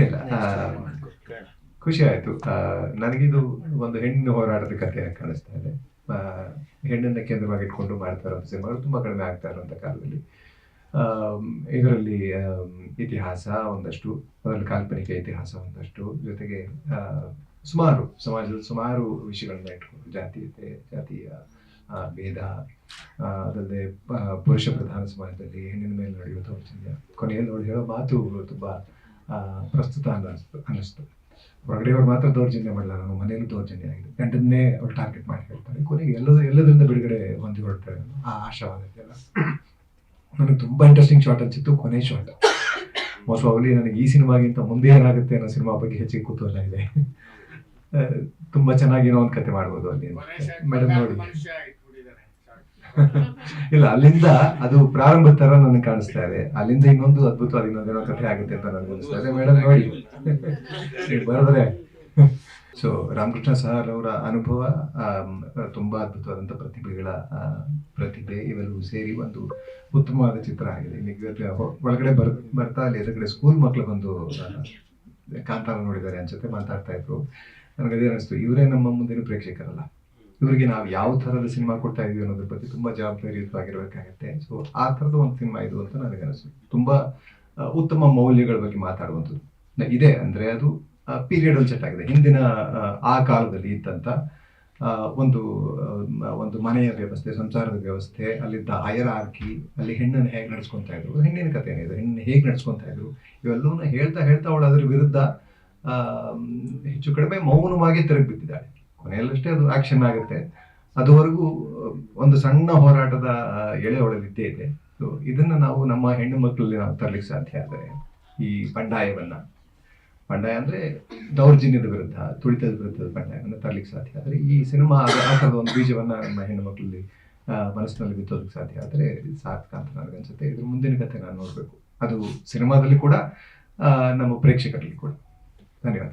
ಇಲ್ಲ ಖುಷಿ ಆಯ್ತು. ನನಗಿದು ಒಂದು ಹೆಣ್ಣು ಹೋರಾಟದ ಕಥೆ ಕಾಣಿಸ್ತಾ ಇದೆ. ಹೆಣ್ಣನ್ನ ಕೇಂದ್ರವಾಗಿ ಇಟ್ಕೊಂಡು ಮಾಡ್ತಾ ಇರೋ ಸಿನಿಮಾಗಳು ತುಂಬಾ ಕಡಿಮೆ ಆಗ್ತಾ ಇರುವಂತ ಕಾಲದಲ್ಲಿ. ಇದರಲ್ಲಿ ಇತಿಹಾಸ ಒಂದಷ್ಟು ಅದರಲ್ಲಿ ಕಾಲ್ಪನಿಕ ಇತಿಹಾಸ ಒಂದಷ್ಟು ಜೊತೆಗೆ ಆ, ಸುಮಾರು ಸಮಾಜದ ಸುಮಾರು ವಿಷಯಗಳನ್ನ ಇಟ್ಕೊಂಡು ಜಾತೀಯತೆ ಜಾತಿಯ ಆ, ಭೇದ ಅದಲ್ಲದೆ ಪುರುಷ ಪ್ರಧಾನ ಸಮಾಜದಲ್ಲಿ ಹೆಣ್ಣಿನ ಮೇಲೆ ನಡೆಯುವ ದೌರ್ಜನ್ಯ ಕೊನೆಯಲ್ಲಿ ನೋಡಿ ಹೇಳೋ ಮಾತು ತುಂಬಾ ಪ್ರಸ್ತುತ ಅನ್ನಿಸ್ತು ಅನ್ನಿಸ್ತು. ಹೊರಗಡೆಯವ್ರು ಮಾತ್ರ ದೌರ್ಜನ್ಯ ಮಾಡಲ್ಲ ನಮ್ಮ ಮನೆಯಲ್ಲೂ ದೌರ್ಜನ್ಯ ಆಗಿದೆ. ಗಂಡನ್ನೇ ಅವ್ರು ಟಾರ್ಗೆಟ್ ಮಾಡಿ ಹೇಳ್ತಾರೆ. ಕೊನೆಗೆ ಎಲ್ಲದ ಎಲ್ಲದರಿಂದ ಬಿಡುಗಡೆ ಹೊಂದಿಕೊಳ್ತಾರೆ ಆ ಆಶಾವಾದ ಇದೆಯಲ್ಲ ನನಗೆ ತುಂಬಾ ಇಂಟ್ರೆಸ್ಟಿಂಗ್ ಶಾರ್ಟ್ ಅನ್ಸಿತ್ತು ಕೊನೆ ಶಾರ್ಟ್ ಮೋಸ್ಟ್ ಪ್ರಾಬಲಿ ನನಗೆ ಈ ಸಿನಿಮಾಗಿಂತ ಮುಂದೆ ಏನಾಗುತ್ತೆ ಅನ್ನೋ ಸಿನಿಮಾ ಬಗ್ಗೆ ಹೆಚ್ಚಿಗೆ ಕುತೂಹಲ ಇದೆ. ತುಂಬ ತುಂಬಾ ಚೆನ್ನಾಗಿ ಏನೋ ಒಂದು ಕತೆ ಮಾಡ್ಬೋದು ಅಲ್ಲಿ ಮೇಡಮ್ ನೋಡಿ. ಇಲ್ಲ ಅಲ್ಲಿಂದ ಅದು ಪ್ರಾರಂಭ ತರ ನನಗೆ ಕಾಣಿಸ್ತಾ ಇದೆ. ಅಲ್ಲಿಂದ ಇನ್ನೊಂದು ಅದ್ಭುತವಾದ ಇನ್ನೊಂದೇನೋ ಕಥೆ ಆಗುತ್ತೆ ಅಂತ ನನಗೆ ಅನಿಸ್ತಾ ಇದೆ. ಮೇಡಮ್ ನೋಡಿ. ಬರೆದ್ರೆ. ಸೊ ರಾಮಕೃಷ್ಣ ಸರ್ ಅವರ ಅನುಭವ ತುಂಬಾ ಅದ್ಭುತವಾದಂಥ ಪ್ರತಿಭೆಗಳ ಪ್ರತಿಭೆ ಇವೆಲ್ಲವೂ ಸೇರಿ ಒಂದು ಉತ್ತಮವಾದ ಚಿತ್ರ ಆಗಿದೆ. ಈಗ ಒಳಗಡೆ ಬರ್ ಬರ್ತಾ ಅಲ್ಲಿ ಎದುರುಗಡೆ ಸ್ಕೂಲ್ ಮಕ್ಕಳು ಬಂದು ಕಾಂತಾರ ನೋಡಿದ್ದಾರೆ ಅನ್ಸುತ್ತೆ ಮಾತಾಡ್ತಾ ಇದ್ರು. ನನಗೆ ಅದೇ ಅನಿಸ್ತು. ಇವರೇ ನಮ್ಮ ಮುಂದಿನ ಪ್ರೇಕ್ಷಕರಲ್ಲ. ಇವರಿಗೆ ನಾವು ಯಾವ ಥರದ ಸಿನಿಮಾ ಕೊಡ್ತಾ ಇದೀವಿ ಅನ್ನೋದ್ರ ಬಗ್ಗೆ ತುಂಬಾ ಜವಾಬ್ದಾರಿಯುತವಾಗಿರ್ಬೇಕಾಗತ್ತೆ ಸೊ ಆ ಥರದ ಒಂದು ಸಿನಿಮಾ ಇದು ಅಂತ ನನಗೆ ಅನಿಸ್ತು ತುಂಬಾ ಉತ್ತಮ ಮೌಲ್ಯಗಳ ಬಗ್ಗೆ ಮಾತಾಡುವಂಥದ್ದು. ಇದೆ ಅಂದ್ರೆ ಅದು ಪೀರಿಯಡ್ ಅಲ್ಲಿ ಸೆಟ್ ಆಗಿದೆ. ಹಿಂದಿನ ಆ, ಕಾಲದಲ್ಲಿ ಇದ್ದಂತ ಒಂದು ಒಂದು ಮನೆಯ ವ್ಯವಸ್ಥೆ ಸಂಸಾರದ ವ್ಯವಸ್ಥೆ ಅಲ್ಲಿದ್ದ ಹಯರ್ ಆರ್ಕಿ ಅಲ್ಲಿ ಹೆಣ್ಣನ್ನು ಹೇಗೆ ನಡ್ಸ್ಕೊಂತಾ ಇದ್ರು ಹೆಣ್ಣಿನ ಕಥೆ ಏನಿದೆ ಹೆಣ್ಣು ಹೇಗೆ ನಡ್ಸ್ಕೊಂತಾ ಇದ್ರು ಇವೆಲ್ಲವನ್ನ ಹೇಳ್ತಾ ಹೇಳ್ತಾ ಅವಳು ಅದ್ರ ವಿರುದ್ಧ ಹೆಚ್ಚು ಕಡಿಮೆ ಮೌನವಾಗಿ ತಿರುಗಿ ಬಿದ್ದಿದ್ದಾಳೆ ಕೊನೆಯಲ್ಲಷ್ಟೇ ಅದು ಆಕ್ಷನ್ ಆಗುತ್ತೆ. ಅದುವರೆಗೂ ಒಂದು ಸಣ್ಣ ಹೋರಾಟದ ಎಳೆ ಒಳಗಿದ್ದೇ ಇದೆ. ಸೊ ಇದನ್ನ ನಾವು ನಮ್ಮ ಹೆಣ್ಣು ಮಕ್ಕಳಲ್ಲಿ ನಾವು ತರಲಿಕ್ಕೆ ಸಾಧ್ಯ ಆದರೆ, ಈ ಬಂಡಾಯವನ್ನ ಬಂಡಾಯ ಅಂದ್ರೆ ದೌರ್ಜನ್ಯದ ವಿರುದ್ಧ, ತುಳಿತದ ವಿರುದ್ಧದ ಬಂಡಾಯವನ್ನು ತರಲಿಕ್ಕೆ ಸಾಧ್ಯ ಆದರೆ, ಈ ಸಿನಿಮಾ ಆಟದ ಒಂದು ಬೀಜವನ್ನ ನಮ್ಮ ಹೆಣ್ಣು ಮಕ್ಕಳಲ್ಲಿ ಮನಸ್ಸಿನಲ್ಲಿ ಬಿತ್ತೋದಕ್ಕೆ ಸಾಧ್ಯ ಆದರೆ ಸಾರ್ಥಕ ಅಂತ ನನಗನ್ಸುತ್ತೆ ಇದ್ರ ಮುಂದಿನ ಕಥೆ ನಾನು ನೋಡಬೇಕು. ಅದು ಸಿನಿಮಾದಲ್ಲಿ ಕೂಡ ನಮ್ಮ ಪ್ರೇಕ್ಷಕರಲ್ಲಿ ಕೂಡ. ಧನ್ಯವಾದ.